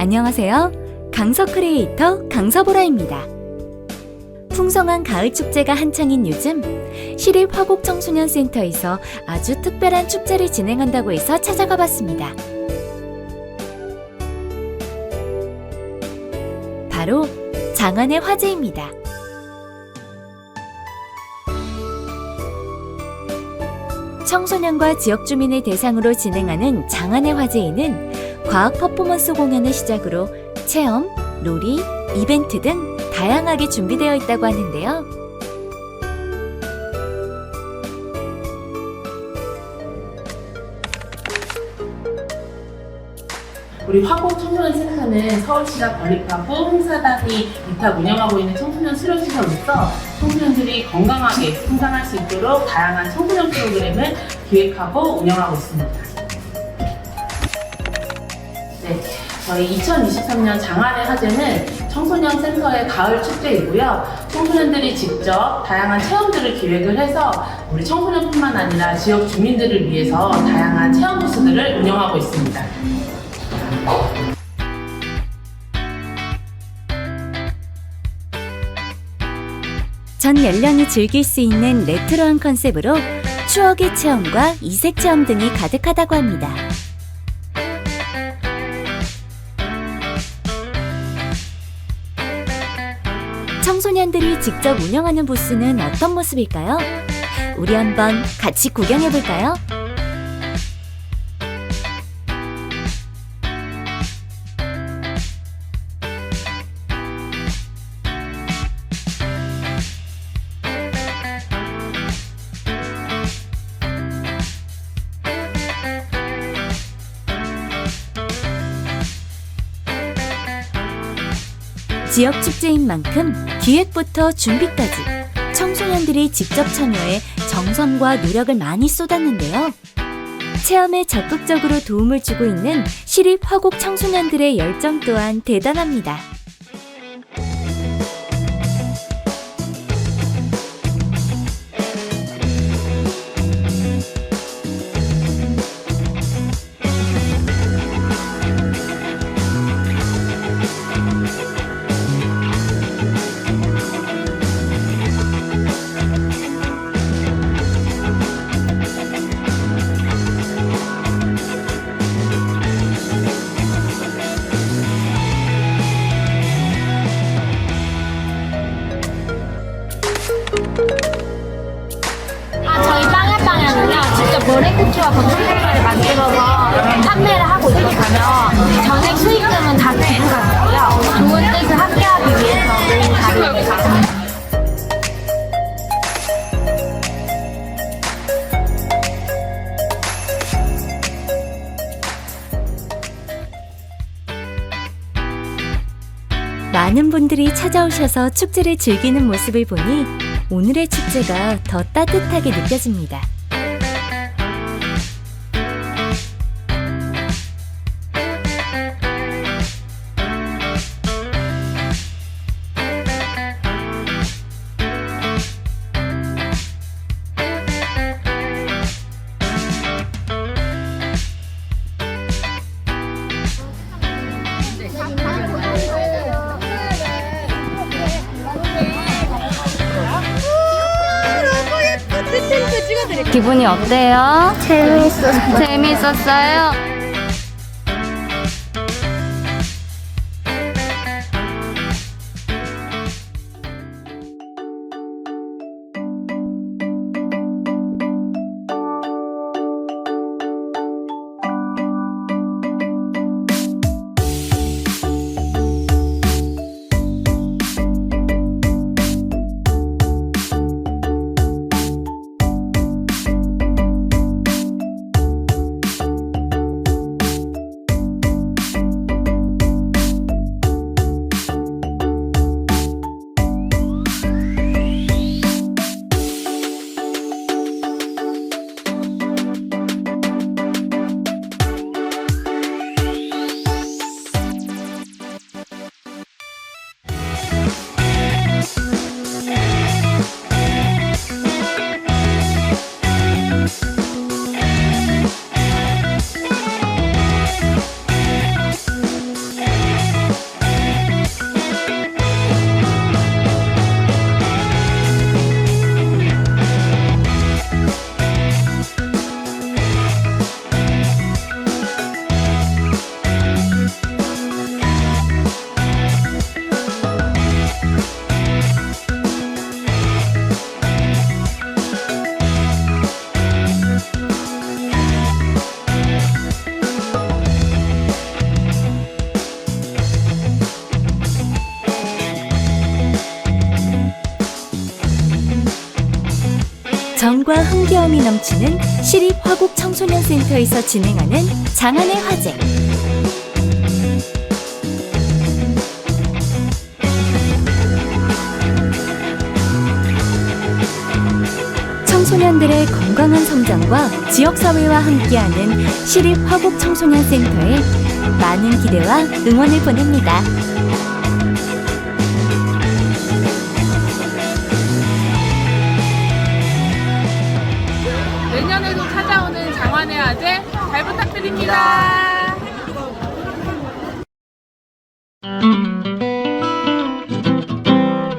안녕하세요. 강서 크리에이터 강서보라입니다. 풍성한 가을 축제가 한창인 요즘 시립 화곡 청소년 센터에서 아주 특별한 축제를 진행한다고 해서 찾아가 봤습니다. 바로 장안의 화제입니다. 청소년과 지역 주민을 대상으로 진행하는 장안의 화제에는 과학 퍼포먼스 공연을 시작으로 체험, 놀이, 이벤트 등 다양하게 준비되어 있다고 하는데요. 우리 화곡 청소년 센터는 서울시가 건립하고 홍사단이 위탁 운영하고 있는 청소년 수련시설로서 청소년들이 건강하게 성장할 수 있도록 다양한 청소년 프로그램을 기획하고 운영하고 있습니다. 네, 저희 2023년 장안의 화제는 청소년 센터의 가을 축제이고요. 청소년들이 직접 다양한 체험들을 기획을 해서 우리 청소년뿐만 아니라 지역 주민들을 위해서 다양한 체험 부스들을 운영하고 있습니다. 전 연령이 즐길 수 있는 레트로한 컨셉으로 추억의 체험과 이색 체험 등이 가득하다고 합니다. 청소년들이 직접 운영하는 부스는 어떤 모습일까요? 우리 한번 같이 구경해 볼까요? 지역 축제인 만큼 기획부터 준비까지 청소년들이 직접 참여해 정성과 노력을 많이 쏟았는데요. 체험에 적극적으로 도움을 주고 있는 시립 화곡 청소년들의 열정 또한 대단합니다. 머랭쿠키와 건축물을 만들어서 판매를 하고 있거든요. 전액 수익금은 다 지불하고요. 좋은 뜻을 함께하기 위해서 모인 자리입니다. 많은 분들이 찾아오셔서 축제를 즐기는 모습을 보니 오늘의 축제가 더 따뜻하게 느껴집니다. 기분이 어때요? 재밌었어요. 재밌었어요? 활기와 흥겨움이 넘치는 시립 화곡 청소년 센터에서 진행하는 장안의 화제. 청소년들의 건강한 성장과 지역사회와 함께하는 시립 화곡 청소년 센터에 많은 기대와 응원을 보냅니다. 감사합니다.